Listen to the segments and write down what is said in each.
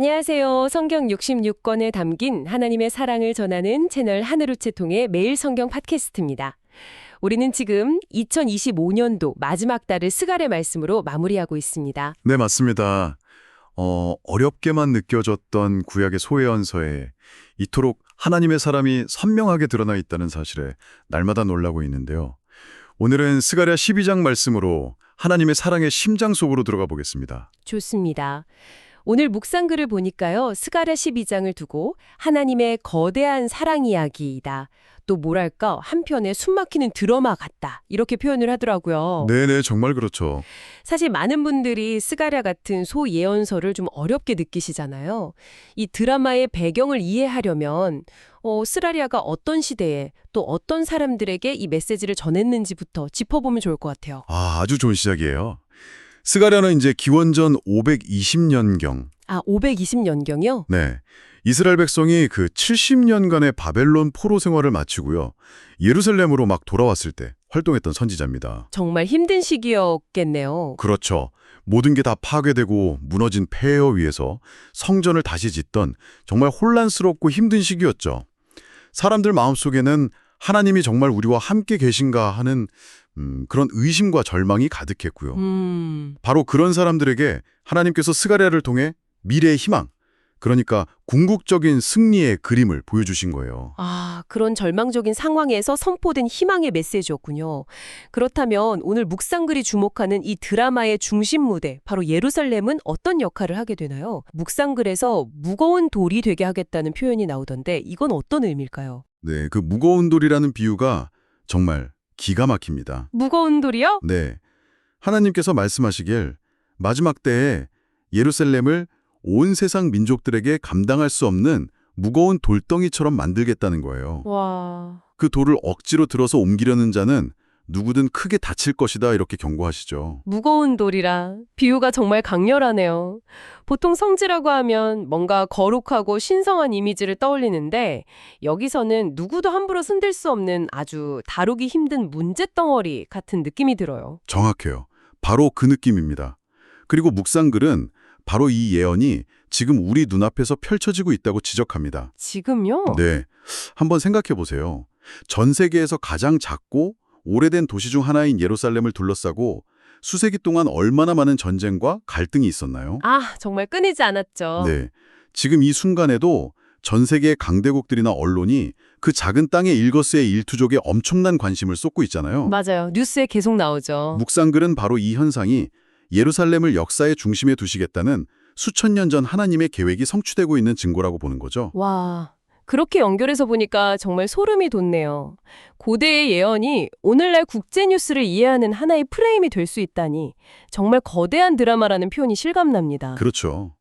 안녕하세요. 성경 66권에 담긴 하나님의 사랑을 전하는 채널 하늘우체통의 매일 성경 팟캐스트입니다. 우리는 지금 2025년도 마지막 달을 스갈의 말씀으로 마무리하고 있습니다. 네, 맞습니다. 어, 어렵게만 느껴졌던 구약의 소예언서에 이토록 하나님의 사람이 선명하게 드러나 있다는 사실에 날마다 놀라고 있는데요. 오늘은 스가랴 12장 말씀으로 하나님의 사랑의 심장 속으로 들어가 보겠습니다. 좋습니다. 오늘 묵상글을 보니까요. 스가랴 12장을 두고 하나님의 거대한 사랑 이야기이다. 또 뭐랄까 한편에 숨막히는 드라마 같다. 이렇게 표현을 하더라고요. 네네, 정말 그렇죠. 사실 많은 분들이 스가랴 같은 소예언서를 좀 어렵게 느끼시잖아요. 이 드라마의 배경을 이해하려면 어, 스라리아가 어떤 시대에 또 어떤 사람들에게 이 메시지를 전했는지부터 짚어보면 좋을 것 같아요. 아, 아주 좋은 시작이에요. 스가랴는 이제 기원전 520년경, 아, 520년경이요? 네. 이스라엘 백성이 그 70년간의 바벨론 포로 생활을 마치고요. 예루살렘으로 막 돌아왔을 때 활동했던 선지자입니다. 정말 힘든 시기였겠네요. 그렇죠. 모든 게 다 파괴되고 무너진 폐허 위에서 성전을 다시 짓던 정말 혼란스럽고 힘든 시기였죠. 사람들 마음속에는 하나님이 정말 우리와 함께 계신가 하는 음, 그런 의심과 절망이 가득했고요. 음, 바로 그런 사람들에게 하나님께서 스가랴를 통해 미래의 희망, 그러니까 궁극적인 승리의 그림을 보여주신 거예요. 아, 그런 절망적인 상황에서 선포된 희망의 메시지였군요. 그렇다면 오늘 묵상글이 주목하는 이 드라마의 중심 무대, 바로 예루살렘은 어떤 역할을 하게 되나요? 묵상글에서 무거운 돌이 되게 하겠다는 표현이 나오던데 이건 어떤 의미일까요? 네, 그 무거운 돌이라는 비유가 정말 기가 막힙니다. 무거운 돌이요? 네. 하나님께서 말씀하시길 마지막 때에 예루살렘을 온 세상 민족들에게 감당할 수 없는 무거운 돌덩이처럼 만들겠다는 거예요. 와, 그 돌을 억지로 들어서 옮기려는 자는 누구든 크게 다칠 것이다 이렇게 경고하시죠. 무거운 돌이라 비유가 정말 강렬하네요. 보통 성지라고 하면 뭔가 거룩하고 신성한 이미지를 떠올리는데 여기서는 누구도 함부로 손댈 수 없는 아주 다루기 힘든 문제덩어리 같은 느낌이 들어요. 정확해요. 바로 그 느낌입니다. 그리고 묵상글은 바로 이 예언이 지금 우리 눈앞에서 펼쳐지고 있다고 지적합니다. 지금요? 네. 한번 생각해 보세요. 전 세계에서 가장 작고 오래된 도시 중 하나인 예루살렘을 둘러싸고 수세기 동안 얼마나 많은 전쟁과 갈등이 있었나요? 아, 정말 끊이지 않았죠. 네. 지금 이 순간에도 전 세계의 강대국들이나 언론이 그 작은 땅의 일거스의 일투족에 엄청난 관심을 쏟고 있잖아요. 맞아요. 뉴스에 계속 나오죠. 묵상글은 바로 이 현상이 예루살렘을 역사의 중심에 두시겠다는 수천 년 전 하나님의 계획이 성취되고 있는 증거라고 보는 거죠. 와, 그렇게 연결해서 보니까 정말 소름이 돋네요. 고대의 예언이 오늘날 국제 뉴스를 이해하는 하나의 프레임이 될 수 있다니 정말 거대한 드라마라는 표현이 실감납니다. 그렇죠.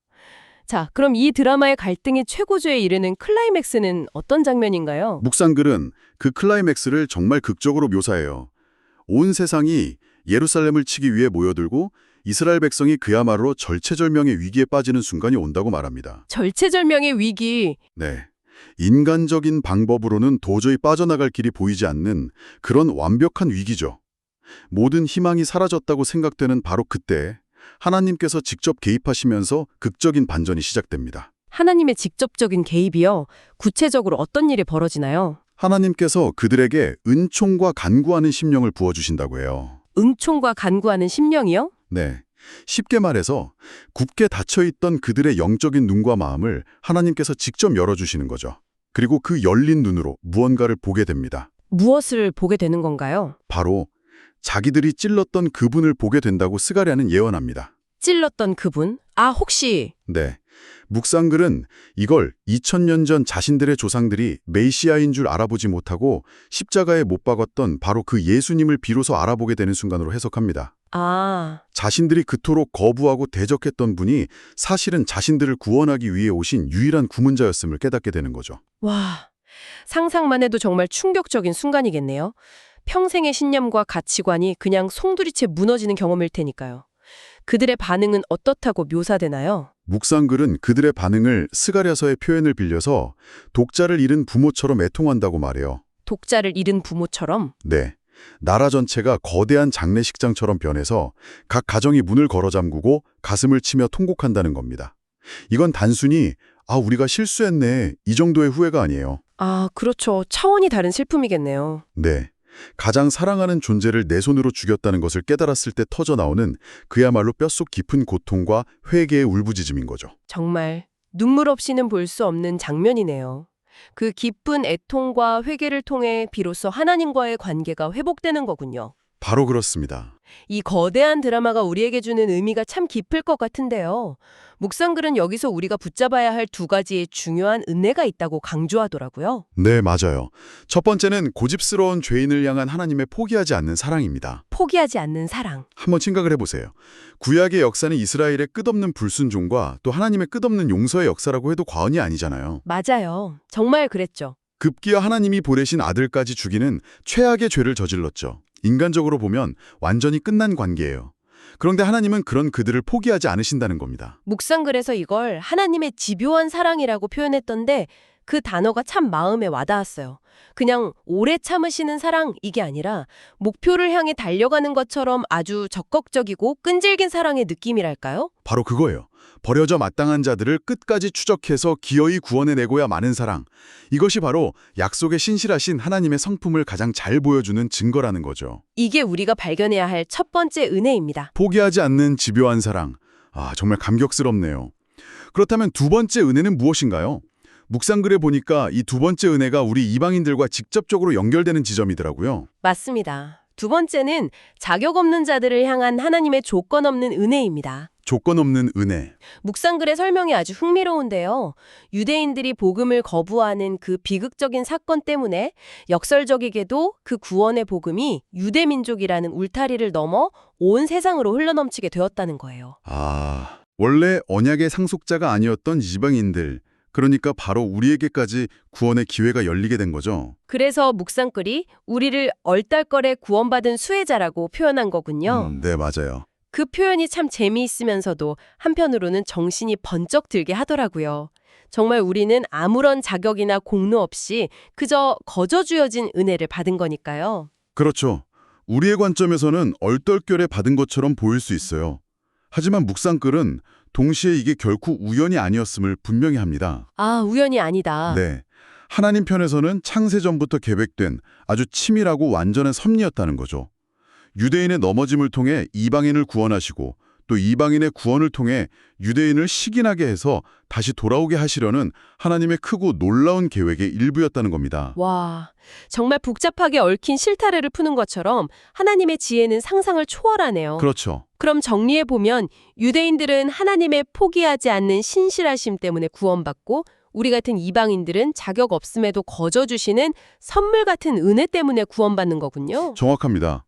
자, 그럼 이 드라마의 갈등이 최고조에 이르는 클라이맥스는 어떤 장면인가요? 묵상글은 그 클라이맥스를 정말 극적으로 묘사해요. 온 세상이 예루살렘을 치기 위해 모여들고 이스라엘 백성이 그야말로 절체절명의 위기에 빠지는 순간이 온다고 말합니다. 절체절명의 위기. 네. 인간적인 방법으로는 도저히 빠져나갈 길이 보이지 않는 그런 완벽한 위기죠. 모든 희망이 사라졌다고 생각되는 바로 그때 하나님께서 직접 개입하시면서 극적인 반전이 시작됩니다. 하나님의 직접적인 개입이요. 구체적으로 어떤 일이 벌어지나요? 하나님께서 그들에게 은총과 간구하는 심령을 부어주신다고 해요. 은총과 간구하는 심령이요? 네. 쉽게 말해서 굳게 닫혀있던 그들의 영적인 눈과 마음을 하나님께서 직접 열어주시는 거죠. 그리고 그 열린 눈으로 무언가를 보게 됩니다. 무엇을 보게 되는 건가요? 바로 자기들이 찔렀던 그분을 보게 된다고 스가랴는 예언합니다. 찔렀던 그분? 아, 혹시 네. 묵상글은 이걸 2000년 전 자신들의 조상들이 메시아인 줄 알아보지 못하고 십자가에 못 박았던 바로 그 예수님을 비로소 알아보게 되는 순간으로 해석합니다. 아, 자신들이 그토록 거부하고 대적했던 분이 사실은 자신들을 구원하기 위해 오신 유일한 구문자였음을 깨닫게 되는 거죠. 와. 상상만 해도 정말 충격적인 순간이겠네요. 평생의 신념과 가치관이 그냥 송두리째 무너지는 경험일 테니까요. 그들의 반응은 어떻다고 묘사되나요? 묵상글은 그들의 반응을 스가랴서의 표현을 빌려서 독자를 잃은 부모처럼 애통한다고 말해요. 독자를 잃은 부모처럼 네. 나라 전체가 거대한 장례식장처럼 변해서 각 가정이 문을 걸어 잠그고 가슴을 치며 통곡한다는 겁니다. 이건 단순히 아, 우리가 실수했네. 이 정도의 후회가 아니에요. 아, 그렇죠. 차원이 다른 슬픔이겠네요. 네. 가장 사랑하는 존재를 내 손으로 죽였다는 것을 깨달았을 때 터져 나오는 그야말로 뼛속 깊은 고통과 회개의 울부짖음인 거죠. 정말 눈물 없이는 볼 수 없는 장면이네요. 그 깊은 애통과 회개를 통해 비로소 하나님과의 관계가 회복되는 거군요. 바로 그렇습니다. 이 거대한 드라마가 우리에게 주는 의미가 참 깊을 것 같은데요. 묵상글은 여기서 우리가 붙잡아야 할 두 가지의 중요한 은혜가 있다고 강조하더라고요. 네, 맞아요. 첫 번째는 고집스러운 죄인을 향한 하나님의 포기하지 않는 사랑입니다. 포기하지 않는 사랑. 한번 생각을 해보세요. 구약의 역사는 이스라엘의 끝없는 불순종과 또 하나님의 끝없는 용서의 역사라고 해도 과언이 아니잖아요. 맞아요. 정말 그랬죠. 급기야 하나님이 보내신 아들까지 죽이는 최악의 죄를 저질렀죠. 인간적으로 보면 완전히 끝난 관계예요. 그런데 하나님은 그런 그들을 포기하지 않으신다는 겁니다. 묵상글에서 이걸 하나님의 집요한 사랑이라고 표현했던데 그 단어가 참 마음에 와닿았어요. 그냥 오래 참으시는 사랑 이게 아니라 목표를 향해 달려가는 것처럼 아주 적극적이고 끈질긴 사랑의 느낌이랄까요? 바로 그거예요. 버려져 마땅한 자들을 끝까지 추적해서 기어이 구원해내고야 마는 사랑. 이것이 바로 약속에 신실하신 하나님의 성품을 가장 잘 보여주는 증거라는 거죠. 이게 우리가 발견해야 할 첫 번째 은혜입니다. 포기하지 않는 집요한 사랑. 아, 정말 감격스럽네요. 그렇다면 두 번째 은혜는 무엇인가요? 묵상글에 보니까 이 두 번째 은혜가 우리 이방인들과 직접적으로 연결되는 지점이더라고요. 맞습니다. 두 번째는 자격 없는 자들을 향한 하나님의 조건 없는 은혜입니다. 조건 없는 은혜. 묵상글의 설명이 아주 흥미로운데요. 유대인들이 복음을 거부하는 그 비극적인 사건 때문에 역설적이게도 그 구원의 복음이 유대민족이라는 울타리를 넘어 온 세상으로 흘러넘치게 되었다는 거예요. 아, 원래 언약의 상속자가 아니었던 이방인들. 그러니까 바로 우리에게까지 구원의 기회가 열리게 된 거죠. 그래서 묵상글이 우리를 얼떨결에 구원받은 수혜자라고 표현한 거군요. 음, 네, 맞아요. 그 표현이 참 재미있으면서도 한편으로는 정신이 번쩍 들게 하더라고요. 정말 우리는 아무런 자격이나 공로 없이 그저 거저 주어진 은혜를 받은 거니까요. 그렇죠. 우리의 관점에서는 얼떨결에 받은 것처럼 보일 수 있어요. 하지만 묵상글은 동시에 이게 결코 우연이 아니었음을 분명히 합니다. 아, 우연이 아니다. 네. 하나님 편에서는 창세전부터 계획된 아주 치밀하고 완전한 섭리였다는 거죠. 유대인의 넘어짐을 통해 이방인을 구원하시고 또 이방인의 구원을 통해 유대인을 식인하게 해서 다시 돌아오게 하시려는 하나님의 크고 놀라운 계획의 일부였다는 겁니다. 와, 정말 복잡하게 얽힌 실타래를 푸는 것처럼 하나님의 지혜는 상상을 초월하네요. 그렇죠. 그럼 정리해 보면 유대인들은 하나님의 포기하지 않는 신실하심 때문에 구원받고 우리 같은 이방인들은 자격 없음에도 거저 주시는 선물 같은 은혜 때문에 구원받는 거군요. 정확합니다.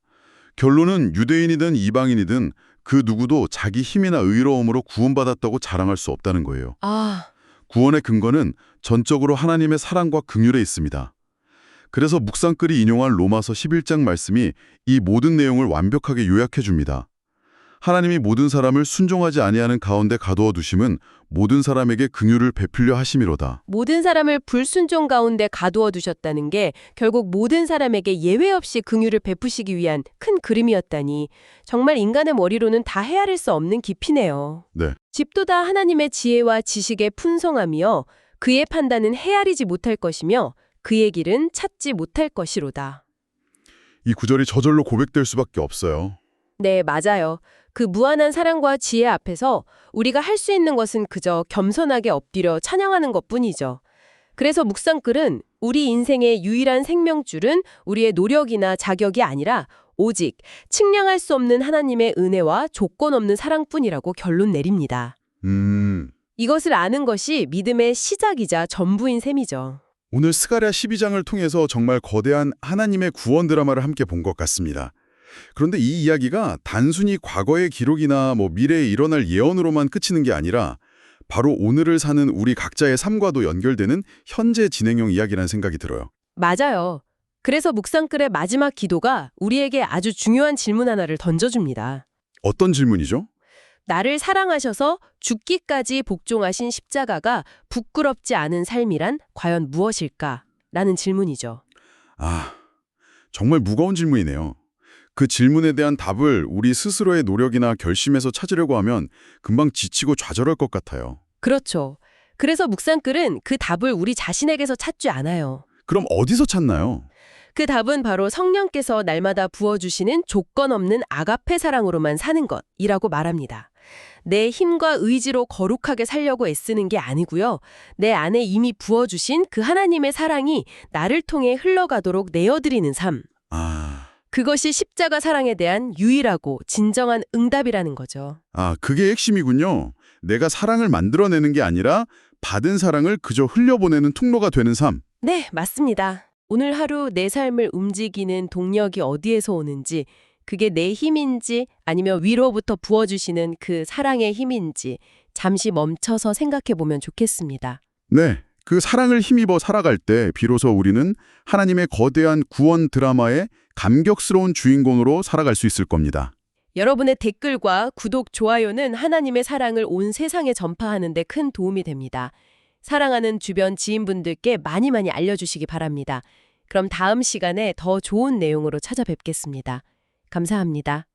결론은 유대인이든 이방인이든 그 누구도 자기 힘이나 의로움으로 구원받았다고 자랑할 수 없다는 거예요. 아, 구원의 근거는 전적으로 하나님의 사랑과 긍휼에 있습니다. 그래서 묵상글이 인용한 로마서 11장 말씀이 이 모든 내용을 완벽하게 요약해 줍니다. 하나님이 모든 사람을 순종하지 아니하는 가운데 가두어 두심은 모든 사람에게 긍휼을 베풀려 하심이로다. 모든 사람을 불순종 가운데 가두어 두셨다는 게 결국 모든 사람에게 예외 없이 긍휼을 베푸시기 위한 큰 그림이었다니 정말 인간의 머리로는 다 헤아릴 수 없는 깊이네요. 네. 집도 다 하나님의 지혜와 지식의 풍성함이여 그의 판단은 헤아리지 못할 것이며 그의 길은 찾지 못할 것이로다. 이 구절이 저절로 고백될 수밖에 없어요. 네, 맞아요. 그 무한한 사랑과 지혜 앞에서 우리가 할 수 있는 것은 그저 겸손하게 엎드려 찬양하는 것뿐이죠. 그래서 묵상글은 우리 인생의 유일한 생명줄은 우리의 노력이나 자격이 아니라 오직 측량할 수 없는 하나님의 은혜와 조건 없는 사랑뿐이라고 결론 내립니다. 음, 이것을 아는 것이 믿음의 시작이자 전부인 셈이죠. 오늘 스가랴 12장을 통해서 정말 거대한 하나님의 구원 드라마를 함께 본 것 같습니다. 그런데 이 이야기가 단순히 과거의 기록이나 뭐 미래에 일어날 예언으로만 그치는 게 아니라 바로 오늘을 사는 우리 각자의 삶과도 연결되는 현재 진행형 이야기라는 생각이 들어요. 맞아요. 그래서 묵상글의 마지막 기도가 우리에게 아주 중요한 질문 하나를 던져줍니다. 어떤 질문이죠? 나를 사랑하셔서 죽기까지 복종하신 십자가가 부끄럽지 않은 삶이란 과연 무엇일까? 라는 질문이죠. 아, 정말 무거운 질문이네요. 그 질문에 대한 답을 우리 스스로의 노력이나 결심에서 찾으려고 하면 금방 지치고 좌절할 것 같아요. 그렇죠. 그래서 묵상글은 그 답을 우리 자신에게서 찾지 않아요. 그럼 어디서 찾나요? 그 답은 바로 성령께서 날마다 부어주시는 조건 없는 아가페 사랑으로만 사는 것이라고 말합니다. 내 힘과 의지로 거룩하게 살려고 애쓰는 게 아니고요. 내 안에 이미 부어주신 그 하나님의 사랑이 나를 통해 흘러가도록 내어드리는 삶. 아, 그것이 십자가 사랑에 대한 유일하고 진정한 응답이라는 거죠. 아, 그게 핵심이군요. 내가 사랑을 만들어내는 게 아니라 받은 사랑을 그저 흘려보내는 통로가 되는 삶. 네, 맞습니다. 오늘 하루 내 삶을 움직이는 동력이 어디에서 오는지, 그게 내 힘인지 아니면 위로부터 부어주시는 그 사랑의 힘인지 잠시 멈춰서 생각해 보면 좋겠습니다. 네, 그 사랑을 힘입어 살아갈 때 비로소 우리는 하나님의 거대한 구원 드라마의 감격스러운 주인공으로 살아갈 수 있을 겁니다. 여러분의 댓글과 구독, 좋아요는 하나님의 사랑을 온 세상에 전파하는 데 큰 도움이 됩니다. 사랑하는 주변 지인분들께 많이 많이 알려주시기 바랍니다. 그럼 다음 시간에 더 좋은 내용으로 찾아뵙겠습니다. 감사합니다.